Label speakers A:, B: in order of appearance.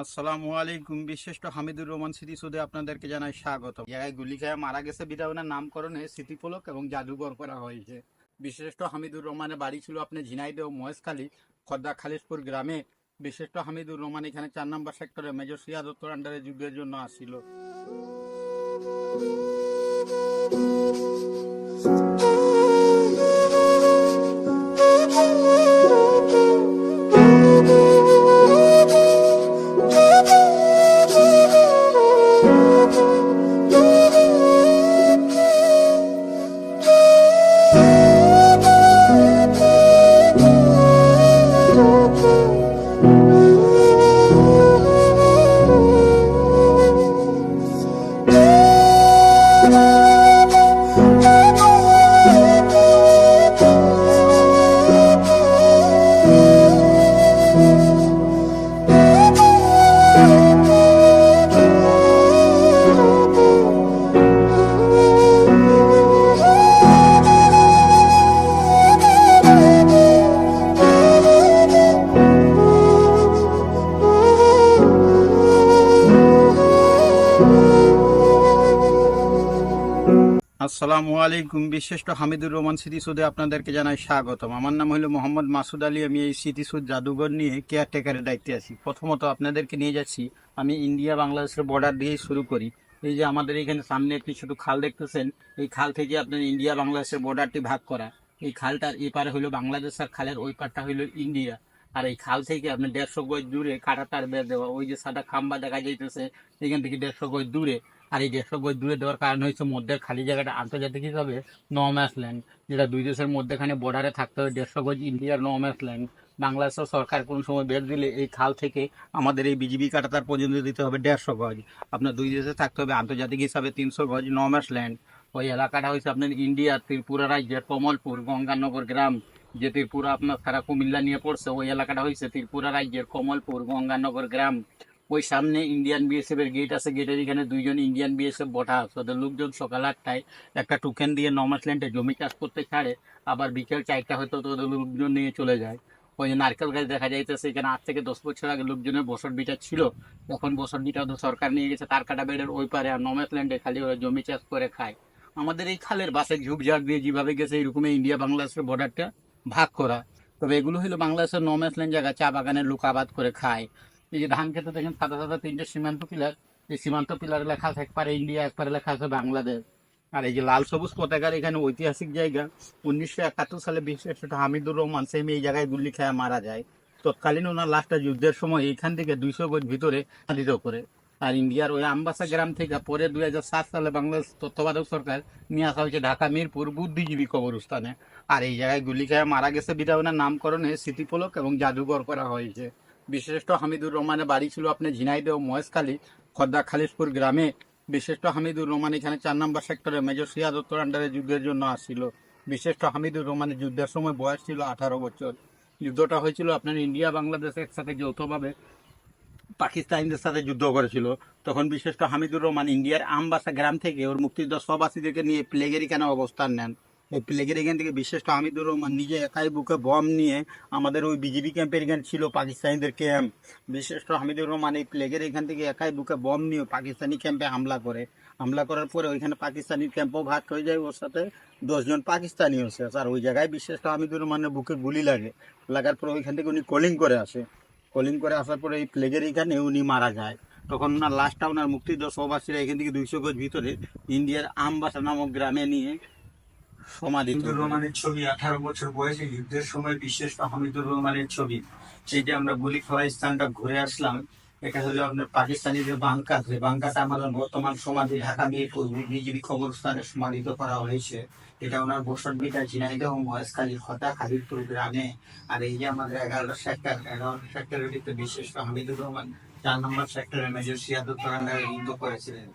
A: আসসালামু আলাইকুম। বিশিষ্ট হামিদুর রহমান স্মৃতিসৌধে আপনাদেরকে জানাই স্বাগত জায়গায় গুলি খেয়ে মারা গেছে বিধাবনার নামকরণে স্মৃতিফলক এবং জাদুঘর করা হয়েছে। বিশিষ্ট হামিদুর রহমানের বাড়ি ছিল আপনি ঝিনাইদহ মহেশখালী, খদ্দা খালিশপুর গ্রামে। বিশিষ্ট হামিদুর রহমান এখানে চার নম্বর সেক্টরে মেজর সিয়াদ উত্তর আন্ডারে যুগের জন্য আসছিল। আসসালামু আলাইকুম। বিশিষ্ট হামিদুর রহমান স্মৃতিসৌধে আপনাদেরকে জানাই স্বাগতম। আমার নাম হলো মোহাম্মদ মাসুদ আলী। আমি এই স্মৃতিসৌধ জাদুঘর নিয়ে কেয়ারটেকারের দায়িত্বে আছি। প্রথমত আপনাদেরকে নিয়ে যাচ্ছি। আমি ইন্ডিয়া বাংলাদেশের বর্ডার দিয়েই শুরু করি। এই যে আমাদের এখানে সামনে একটি ছোট খাল দেখতেছেন, এই খাল থেকে আপনার ইন্ডিয়া বাংলাদেশের বর্ডারটি ভাগ করা। এই খালটার এপারে হলো বাংলাদেশ আর খালের ওই পারটা হলো ইন্ডিয়া। আর এই খাল থেকে আপনার দেড়শো গজ দূরে কাটা তার বের দেওয়া, ওই যে সাদা খাম্বা দেখা যাইতেছে, এখান থেকে দেড়শো গজ দূরে। আর এই দেড়শো গজ দূরে দেওয়ার কারণ হচ্ছে মধ্যের খালি জায়গাটা আন্তর্জাতিক হিসাবে নো ল্যান্ড যেটা দুই দেশের মধ্যেখানে বর্ডারে থাকতে হবে দেড়শো গজ ইন্ডিয়ার নো ম্যাচ ল্যান্ড বাংলাদেশের সরকার কোনো সময় বের দিলে এই খাল থেকে আমাদের এই বিজিবি কাটাতার পর্যন্ত দিতে হবে দেড়শো গজ। আপনার দুই দেশে থাকতে হবে আন্তর্জাতিক হিসাবে তিনশো গজ নো ম্যাচ ল্যান্ড ওই এলাকাটা হচ্ছে আপনার ইন্ডিয়ার ত্রিপুরা রাজ্যের কমলপুর, গঙ্গানগর গ্রাম। যে ত্রিপুরা আপনার সারা কুমিল্লা নিয়ে পড়ছে, ওই এলাকাটা হয়েছে ত্রিপুরা রাজ্যের কমলপুর, গঙ্গানগর গ্রাম। ওই সামনে ইন্ডিয়ান বিএসএফ এর গেট আছে গেটের এখানে দুইজন ইন্ডিয়ান বিএসএফ বঠা আছে। ওদের লোকজন সকাল আটটায় একটা টোকেন দিয়ে নমাসল্যান্ডে জমি চাষ করতে ছাড়ে, আবার বিকেল চারটা হয়তো ওদের লোকজন নিয়ে চলে যায়। ওই যে নারকেল গাছ দেখা যাইতেছে, এখানে আট থেকে দশ বছর আগে লোকজনের বসত বিটা ছিল। এখন বসত বিটা সরকার নিয়ে গেছে, তার কাটা বেডের ওই পারে আর নমাসল্যান্ডে খালি ওরা জমি চাষ করে খায়। আমাদের এই খালের বাসে ঝুপঝাড় দিয়ে যেভাবে গেছে, এরকমই ইন্ডিয়া বাংলাদেশের বর্ডারটা ভাগ করা। তবে এগুলো হলো বাংলাদেশের নমাসল্যান্ড জায়গা, চা বাগানের লোক আবাদ করে খায়। এই যে ধান খেতে দেখেন সাদা সাদা তিনটে সীমান্ত পিলার এই সীমান্ত পিলার লেখা আছে একবারে ইন্ডিয়া একবারে লেখা আছে বাংলাদেশ আর এই যে লাল সবুজ পতাকার এখানে ঐতিহাসিক জায়গা, উনিশশো একাত্তর সালে বিশেষ হামিদুর রহমান সেম এই জায়গায় গুলি খেয়ে মারা যায়। তৎকালীন ওনার লাস্টটা যুদ্ধের সময় এইখান থেকে দুইশো গজ ভিতরে স্থানিত করে। আর ইন্ডিয়ার ওই আমবাসা গ্রাম থেকে পরে দুই হাজার সাত সালে বাংলাদেশ তত্ত্বাবধায়ক সরকার নিয়ে আসা হয়েছে ঢাকা, মিরপুর বুদ্ধিজীবী কবরস্থানে। আর এই জায়গায় গুলি খেয়ে মারা গেছে বিধায় নামকরণে স্মৃতিফলক এবং জাদুঘর করা হয়েছে। বিশিষ্ট হামিদুর রহমানের বাড়ি ছিল আপনার ঝিনাইদহ মহেশখালী খদ্দা খালিশপুর গ্রামে। বিশিষ্ট হামিদুর রহমান এখানে চার নম্বর সেক্টরে মেজর সিয়া উত্তর আন্ডারে যুদ্ধের জন্য আসছিল। বিশিষ্ট হামিদুর রহমানের যুদ্ধের সময় বয়স ছিল আঠারো বছর। যুদ্ধটা হয়েছিল আপনার ইন্ডিয়া বাংলাদেশ একসাথে যৌথভাবে পাকিস্তানিদের সাথে যুদ্ধ করেছিল, তখন বিশিষ্ট হামিদুর রহমান ইন্ডিয়ার আমবাসা গ্রাম থেকে ওর মুক্তিযোদ্ধা সবাসীদেরকে নিয়ে প্লেগের এখানে অবস্থান নেন? এই প্লেগের এখান থেকে বিশিষ্ট হামিদুর রহমান নিজে একাই বুকে বম নিয়ে আমাদের ওই বিজেপি ক্যাম্পের এখানে ছিল পাকিস্তানিদের ক্যাম্প। বিশিষ্ট হামিদুর রহমান এই প্লেগের এখান থেকে একাই বুকে বম নিয়ে পাকিস্তানি ক্যাম্পে হামলা করে। হামলা করার পরে ওইখানে পাকিস্তানি ক্যাম্পও ভাগ হয়ে যায় ওর সাথে। দশজন পাকিস্তানিও শেষ আর ওই জায়গায় বিশিষ্ট হামিদুর রহমানের বুকে গুলি লাগে। লাগার পরে ওইখান থেকে উনি কলিং করে আসে। কলিং করে আসার পরে এই প্লেগের এখানে উনি মারা যায়। তখন ওনার লাস্টটা ওনার মুক্তিযুদ্ধ সহবাসীরা এখান থেকে দুইশো গজ ভিতরে ইন্ডিয়ার আমবাসা নামক গ্রামে নিয়ে সমাধি
B: রহমানের ছবি আঠারো বছর বয়সে যুদ্ধের সময় বিশেষ হামিদুর রহমানের ছবি সেটি আমরা গুলি খাওয়া স্থানটা ঘুরে আসলাম। এটা হলো আপনার পাকিস্তানি যে বাংকা যে বাংকাটা আমাদের বর্তমান সমাধি ঢাকা, মিরপুর বিজিবি কবরস্থানে সমাধিত করা হয়েছে। এটা ওনার বসত বিটা ঝিনাইদহ মহেশখালী হতা খালিদপুর গ্রামে। আর এই যে আমাদের এগারো সেক্টর এগারো সেক্টরের বিশেষ হামিদুর রহমান, চার নম্বর সেক্টরে মেজর সিয়াদুত্তর যুদ্ধ করেছিলেন।